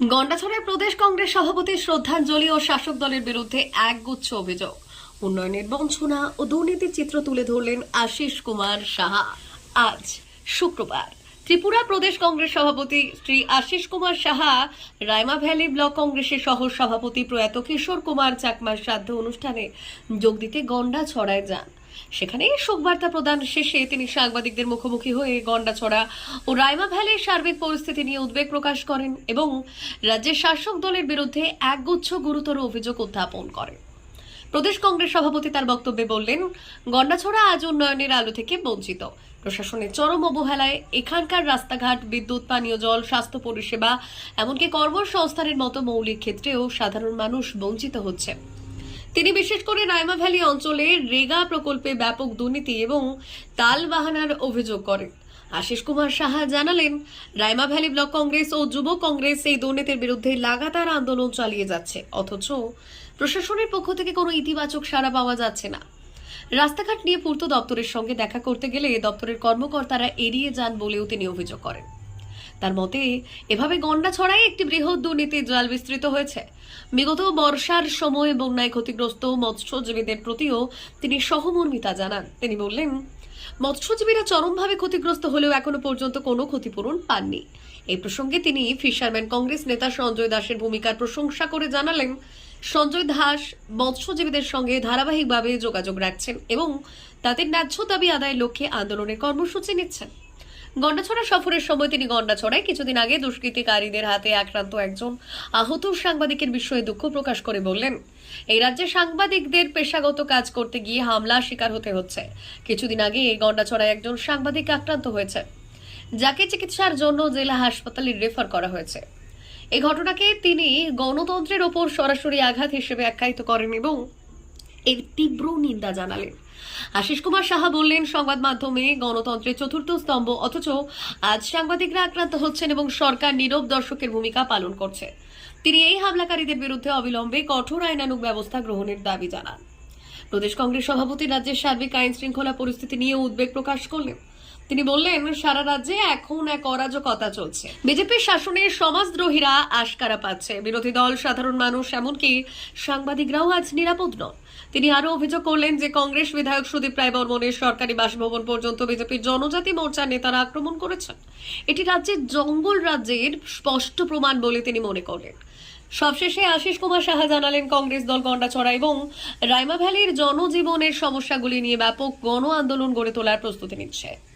গন্ডাছড়ায় প্রদেশ কংগ্রেস সভাপতি শ্রদ্ধাঞ্জলি ও শাসক দলের বিরুদ্ধে একগুচ্ছ অভিযোগ। উন্নয়নের বঞ্চনা ও দুর্নীতির চিত্র তুলে ধরলেন আশিস কুমার সাহা। আজ শুক্রবার। ত্রিপুরা প্রদেশ কংগ্রেস সভাপতি শ্রী আশিস কুমার সাহা, রায়মা ভ্যালি ব্লক কংগ্রেসের সহ সভাপতি প্রয়াত কিশোর কুমার চাকমার শ্রাদ্ধ অনুষ্ঠানে যোগ দিতে গন্ডা ছড়ায় যান। সেখানে শোকবার্তা প্রদান শেষে তিনি সাংবাদিকদের মুখোমুখি হয়ে গন্ডাছড়া ও রায়মা ভ্যালির সার্বিক পরিস্থিতি নিয়ে উদ্বেগ প্রকাশ করেন এবং রাজ্যের শাসক দলের বিরুদ্ধে একগুচ্ছ গুরুতর অভিযোগ উত্থাপন করেন। প্রদেশ কংগ্রেস সভাপতি তার বক্তব্যে বললেন, গন্ডাছড়া আজ উন্নয়নের আলো থেকে বঞ্চিত। প্রশাসনের চরম অবহেলায় এখানকার রাস্তাঘাট, বিদ্যুৎ, পানীয় জল, স্বাস্থ্য পরিষেবা, এমনকি কর্মসংস্থানের মতো মৌলিক ক্ষেত্রেও সাধারণ মানুষ বঞ্চিত হচ্ছে। তিনি বিশেষ করে রায়মা ভ্যালি অঞ্চলে রেগা প্রকল্পে ব্যাপক দুর্নীতি এবং তাল বাহানার অভিযোগ করেন। আশিস কুমার সাহা জানালেন, রায়মা ভ্যালি ব্লক কংগ্রেস ও যুব কংগ্রেস এই দুর্নীতির বিরুদ্ধে লাগাতার আন্দোলন চালিয়ে যাচ্ছে, অথচ প্রশাসনের পক্ষ থেকে কোনো ইতিবাচক সাড়া পাওয়া যাচ্ছে না। রাস্তাঘাট নিয়ে পূর্ত দপ্তরের সঙ্গে দেখা করতে গেলে দপ্তরের কর্মকর্তারা এড়িয়ে যান বলেও তিনি অভিযোগ করেন। তার মতে, এভাবে গন্ডা ছড়ায় একটি বৃহৎ দুর্নীতির জাল বিস্তৃত হয়েছে। বিগত বর্ষার সময় বন্যায় ক্ষতিগ্রস্ত মৎস্যজীবীদের প্রতিও তিনি সহমর্মিতা জানান। তিনি বললেন, মৎস্যজীবীরা চরমভাবে ক্ষতিগ্রস্ত হলেও এখনও পর্যন্ত কোনো ক্ষতিপূরণ পাননি। এই প্রসঙ্গে তিনি ফিশারম্যান কংগ্রেস নেতা সঞ্জয় দাসের ভূমিকার প্রশংসা করে জানালেন সঞ্জয় দাস মৎস্যজীবীদের সঙ্গে ধারাবাহিকভাবে যোগাযোগ রাখছেন এবং তাদের ন্যায্য দাবি আদায়ের লক্ষ্যে আন্দোলনের কর্মসূচি নিচ্ছেন। গন্ডাছড়া সফরের সময় তিনি গন্ডাছড়ায় কিছুদিন আগে দুষ্কৃতিকারীদের হাতে আক্রান্ত একজন আহত সাংবাদিকের বিষয়ে দুঃখ প্রকাশ করে বললেন, এই রাজ্যে সাংবাদিকদের পেশাগত কাজ করতে গিয়ে হামলা শিকার হতে হচ্ছে। কিছুদিন আগে এই গন্ডাছড়ায় একজন সাংবাদিক আক্রান্ত হয়েছে, যাকে চিকিৎসার জন্য জেলা হাসপাতালে রেফার করা হয়েছে। এই ঘটনাকে তিনি গণতন্ত্রের ওপর সরাসরি আঘাত হিসেবে আখ্যায়িত করেন এবং এর তীব্র নিন্দা জানালেন। আশিস কুমার সাহা বললেন, সংবাদ মাধ্যমে গণতন্ত্রের চতুর্থ স্তম্ভ, অথচ আজ সাংবাদিকরা আক্রান্ত হচ্ছেন এবং সরকার নীরব দর্শকের ভূমিকা পালন করছে। তিনি এই হামলাকারীদের বিরুদ্ধে অবিলম্বে কঠোর আইনানুগ ব্যবস্থা গ্রহণের দাবি জানান। প্রদেশ কংগ্রেস সভাপতি রাজ্যের সার্বিক আইন শৃঙ্খলা পরিস্থিতি নিয়ে উদ্বেগ প্রকাশ করলেন। তিনি বললেন, সারা রাজ্যে এখন এক অরাজকতা চলছে। বিজেপির শাসনে সমাজদ্রোহীরা আশকারা পাচ্ছে। বিরোধী দল, সাধারণ মানুষ, এমনকি সাংবাদিকরাও আজ নিরাপদ নন। তিনি আরও অভিযোগ করলেন যে, কংগ্রেস বিধায়ক সুদীপ রায় বর্মনের সরকারি বাসভবন পর্যন্ত বিজেপির জনজাতি মোর্চার নেতারা আক্রমণ করেছেন। এটি রাজ্যের জঙ্গল রাজ্যের স্পষ্ট প্রমাণ বলে তিনি মনে করলেন। সবশেষে আশিস কুমার সাহা জানালেন, কংগ্রেস দল গন্ডাছড়া এবং রাইমা ভ্যালির জনজীবনের সমস্যাগুলি নিয়ে ব্যাপক গণ আন্দোলন গড়ে তোলার প্রস্তুতি নিচ্ছে।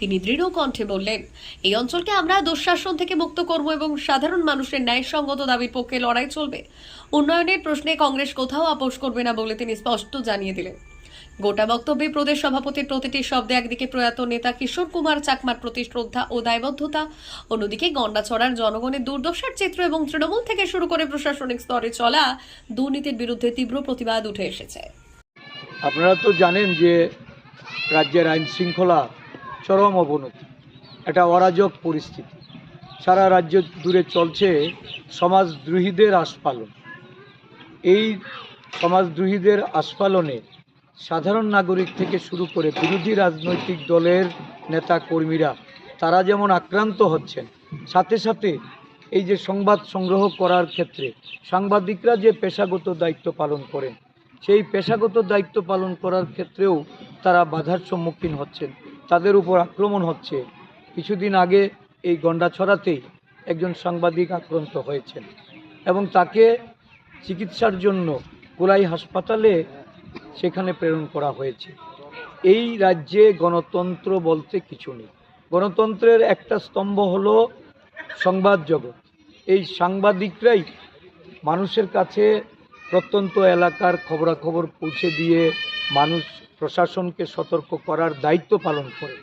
তিনি দৃঢ় কণ্ঠে বললেন, এই অঞ্চলকে আমরা দুঃশাসন থেকে মুক্ত করব এবং সাধারণ মানুষের ন্যায়সঙ্গত দাবির পক্ষে লড়াই চলবে। উন্নয়নের প্রশ্নে কংগ্রেস কোথাও আপোষ করবে না বলে তিনি স্পষ্ট জানিয়ে দিলেন। গোটা বক্তব্যে প্রদেশ সভাপতির প্রতিটি শব্দে একদিকে প্রয়াত নেতা কিশোর কুমার চাকমার প্রতি শ্রদ্ধা ও দায়বদ্ধতা, অন্যদিকে গন্ডাছড়ার জনগণের দুর্দশার চিত্র এবং তৃণমূল থেকে শুরু করে প্রশাসনিক স্তরে চলা দুর্নীতির বিরুদ্ধে তীব্র প্রতিবাদ উঠে এসেছে। আপনারা তো জানেন যে রাজ্যের আইন শৃঙ্খলা চরম অবনতি এটা অরাজক পরিস্থিতি। সারা রাজ্য দূরে চলছে সমাজদ্রোহীদের আস্ফালন। এই সমাজদ্রোহীদের আস্ফালনে সাধারণ নাগরিক থেকে শুরু করে বিরোধী রাজনৈতিক দলের নেতা কর্মীরা তারা যেমন আক্রান্ত হচ্ছেন, সাথে সাথে এই যে সংবাদ সংগ্রহ করার ক্ষেত্রে সাংবাদিকরা যে পেশাগত দায়িত্ব পালন করেন, সেই পেশাগত দায়িত্ব পালন করার ক্ষেত্রেও তারা বাধার সম্মুখীন হচ্ছেন। তাদের উপর আক্রমণ হচ্ছে। কিছুদিন আগে এই গন্ডাছড়াতেই একজন সাংবাদিক আক্রান্ত হয়েছেন এবং তাকে চিকিৎসার জন্য কোলাই হাসপাতালে সেখানে প্রেরণ করা হয়েছে। এই রাজ্যে গণতন্ত্র বলতে কিছু নেই। গণতন্ত্রের একটা স্তম্ভ হলো সংবাদ জগৎ। এই সাংবাদিকরাই মানুষের কাছে প্রত্যন্ত এলাকার খবরাখবর পৌঁছে দিয়ে মানুষ প্রশাসনকে সতর্ক করার দায়িত্ব পালন করে।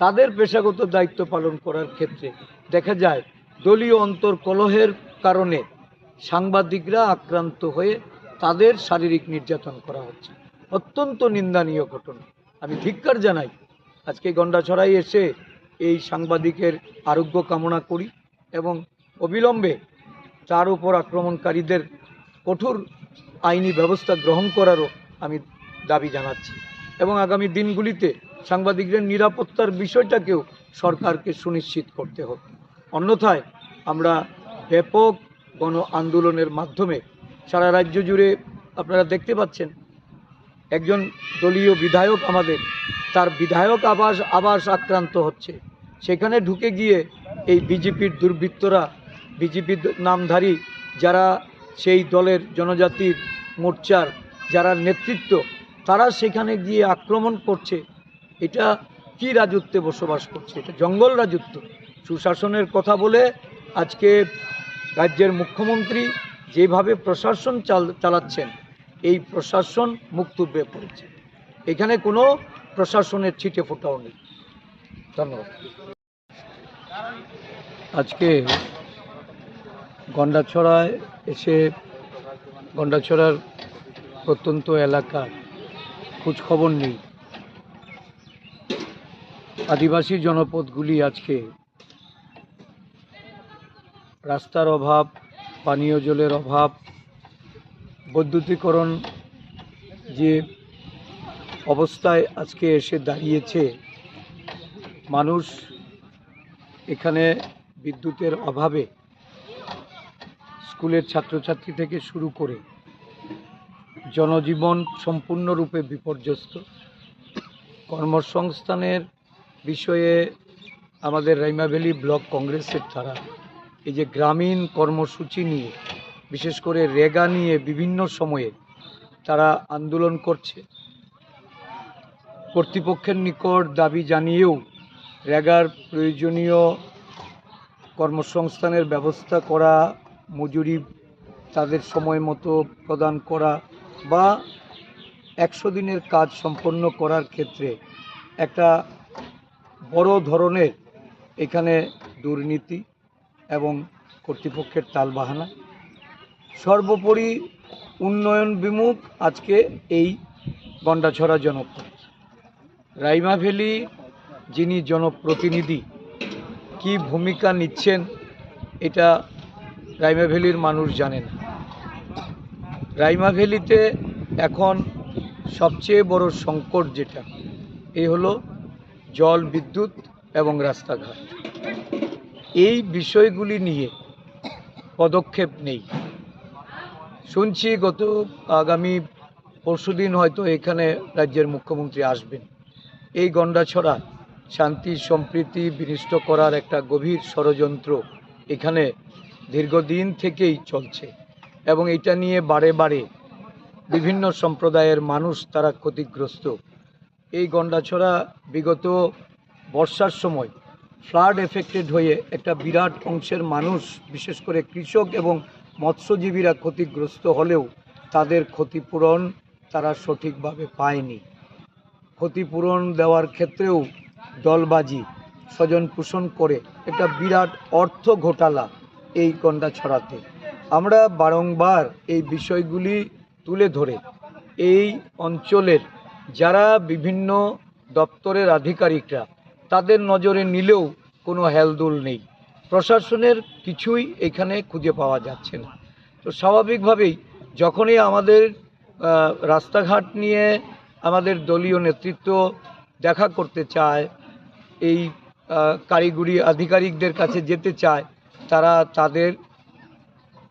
তাদের পেশাগত দায়িত্ব পালন করার ক্ষেত্রে দেখা যায়, দলীয় অন্তর্কলহের কারণে সাংবাদিকরা আক্রান্ত হয়ে তাদের শারীরিক নির্যাতন করা হচ্ছে। অত্যন্ত নিন্দনীয় ঘটনা। আমি ধিক্কার জানাই, আজকে গন্ডাছড়াই এসে এই সাংবাদিকের আরোগ্য কামনা করি এবং অবিলম্বে তার উপর আক্রমণকারীদের কঠোর আইনি ব্যবস্থা গ্রহণ করারও আমি দাবি জানাচ্ছি। এবং আগামী দিনগুলিতে সাংবাদিকদের নিরাপত্তার বিষয়টাকেও সরকারকে সুনিশ্চিত করতে হবে অন্যথায় আমরা ব্যাপক গণ আন্দোলনের মাধ্যমে সারা রাজ্য জুড়ে আপনারা দেখতে পাচ্ছেন, একজন দলীয় বিধায়ক আমাদের, তার বিধায়ক আবাস আবাস আক্রান্ত হচ্ছে। সেখানে ঢুকে গিয়ে এই বিজেপির দুর্বৃত্তরা, বিজেপির নামধারী যারা সেই দলের জনজাতির মোর্চার, যারা নেতৃত্ব তারা সেখানে গিয়ে আক্রমণ করছে। এটা কি রাজত্বে বসবাস করছে? এটা জঙ্গল রাজত্ব। সুশাসনের কথা বলে আজকে রাজ্যের মুখ্যমন্ত্রী যেভাবে প্রশাসন চাল চালাচ্ছেন, এই প্রশাসন মুক্তব্যে পড়েছে। এখানে কোনো প্রশাসনের ছিটে ফোটাও নেই। ধন্যবাদ। আজকে গন্ডাছড়ায় এসে গন্ডাছড়ার প্রত্যন্ত এলাকার খোঁজ খবর নেই। আদিবাসী জনপদগুলি আজকে রাস্তার অভাব, পানীয় জলের অভাব, বৈদ্যুতিকরণ যে অবস্থায় আজকে এসে দাঁড়িয়েছে, মানুষ এখানে বিদ্যুতের অভাবে স্কুলের ছাত্রছাত্রী থেকে শুরু করে জনজীবন সম্পূর্ণরূপে বিপর্যস্ত। কর্মসংস্থানের বিষয়ে আমাদের রাইমা ভ্যালি ব্লক কংগ্রেসের দ্বারা এই যে গ্রামীণ কর্মসূচি নিয়ে, বিশেষ করে রেগা নিয়ে বিভিন্ন সময়ে তারা আন্দোলন করছে। কর্তৃপক্ষের নিকট দাবি জানিয়েও রেগার প্রয়োজনীয় কর্মসংস্থানের ব্যবস্থা করা, মজুরি তাদের সময় মতো প্রদান করা বা একশো দিনের কাজ সম্পন্ন করার ক্ষেত্রে একটা বড় ধরনের এখানে দুর্নীতি এবং কর্তৃপক্ষের তালবাহানা। সর্বোপরি উন্নয়ন বিমুখ আজকে এই গন্ডাছড়া জনপদ। রাইমা ভ্যালি যিনি জনপ্রতিনিধি, কি ভূমিকা নিচ্ছেন এটা রাইমা ভ্যালির মানুষ জানে না। রাইমা ভ্যালিতে এখন সবচেয়ে বড় সংকট যেটা, এই হলো জল বিদ্যুৎ এবং রাস্তাঘাট। এই বিষয়গুলি নিয়ে পদক্ষেপ নেই। শুনছি গত আগামী পরশুদিন হয়তো এখানে রাজ্যের মুখ্যমন্ত্রী আসবেন। এই গন্ডাছড়া শান্তি, সম্প্রীতি বিনিষ্ট করার একটা গভীর ষড়যন্ত্র এখানে দীর্ঘদিন থেকেই চলছে। এবং এটা নিয়ে বারে বারে বিভিন্ন সম্প্রদায়ের মানুষ তারা ক্ষতিগ্রস্ত। এই গন্ডাছড়া বিগত বর্ষার সময় ফ্লাড এফেক্টেড হয়ে একটা বিরাট অংশের মানুষ, বিশেষ করে কৃষক এবং মৎস্যজীবীরা ক্ষতিগ্রস্ত হলেও তাদের ক্ষতিপূরণ তারা সঠিকভাবে পায়নি। ক্ষতিপূরণ দেওয়ার ক্ষেত্রেও দলবাজি স্বজন পোষণ করে একটা বিরাট অর্থ ঘোটালা এই গন্ডা ছড়াতে আমরা বারংবার এই বিষয়গুলি তুলে ধরে এই অঞ্চলের যারা বিভিন্ন দপ্তরের আধিকারিকরা, তাদের নজরে নিলেও কোনো হেলদোল নেই। প্রশাসনের কিছুই এখানে খুঁজে পাওয়া যাচ্ছে না। তো স্বাভাবিকভাবেই যখনই আমাদের রাস্তাঘাট নিয়ে আমাদের দলীয় নেতৃত্ব দেখা করতে চায়, এই কারিগরি আধিকারিকদের কাছে যেতে চায়, তারা তাদের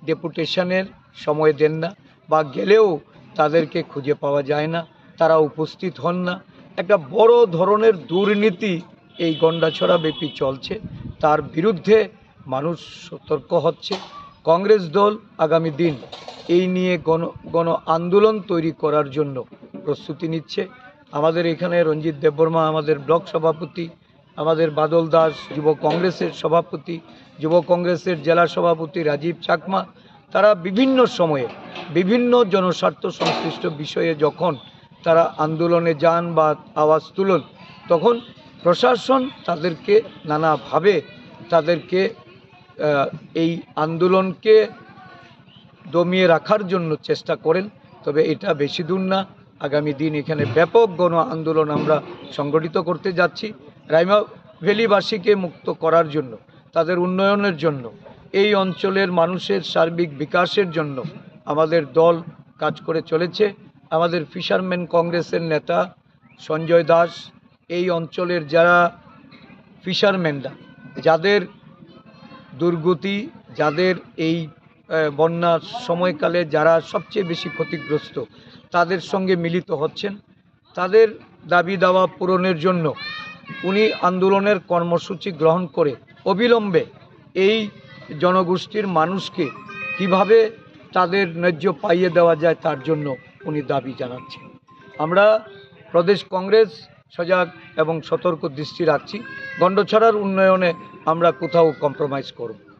ডেপুটেশনের সময় দেন না বা গেলেও তাদেরকে খুঁজে পাওয়া যায় না, তারা উপস্থিত হন না। একটা বড় ধরনের দুর্নীতি এই গন্ডাছড়া ব্যাপী চলছে। তার বিরুদ্ধে মানুষ সতর্ক হচ্ছে। কংগ্রেস দল আগামী দিন এই নিয়ে গণ গণ আন্দোলন তৈরি করার জন্য প্রস্তুতি নিচ্ছে। আমাদের এখানে রঞ্জিত দেববর্মা, আমাদের ব্লক সভাপতি আমাদের বাদল দাস যুব কংগ্রেসের সভাপতি, যুব কংগ্রেসের জেলা সভাপতি রাজীব চাকমা, তারা বিভিন্ন সময়ে বিভিন্ন জনস্বার্থ সংশ্লিষ্ট বিষয়ে যখন তারা আন্দোলনে যান বা আওয়াজ তুলন, তখন প্রশাসন তাদেরকে নানাভাবে তাদেরকে এই আন্দোলনকে দমিয়ে রাখার জন্য চেষ্টা করেন। তবে এটা বেশি দূর না। আগামী দিন এখানে ব্যাপক গণ আন্দোলন আমরা সংগঠিত করতে যাচ্ছি। রাইমা ভ্যালিবাসীকে মুক্ত করার জন্য, তাদের উন্নয়নের জন্য, এই অঞ্চলের মানুষের সার্বিক বিকাশের জন্য আমাদের দল কাজ করে চলেছে। আমাদের ফিশারম্যান কংগ্রেসের নেতা সঞ্জয় দাস, এই অঞ্চলের যারা ফিশারম্যানরা, যাদের দুর্গতি, যাদের এই বন্যার সময়কালে যারা সবচেয়ে বেশি ক্ষতিগ্রস্ত, তাদের সঙ্গে মিলিত হচ্ছেন। তাদের দাবি দাওয়া পূরণের জন্য উনি আন্দোলনের কর্মসূচি গ্রহণ করে অবিলম্বে এই জনগোষ্ঠীর মানুষকে কীভাবে তাদের ন্যায্য পাইয়ে দেওয়া যায় তার জন্য উনি দাবি জানাচ্ছেন। আমরা প্রদেশ কংগ্রেস সজাগ এবং সতর্ক দৃষ্টি রাখছি। গন্ডছড়ার উন্নয়নে আমরা কোথাও কম্প্রোমাইজ করব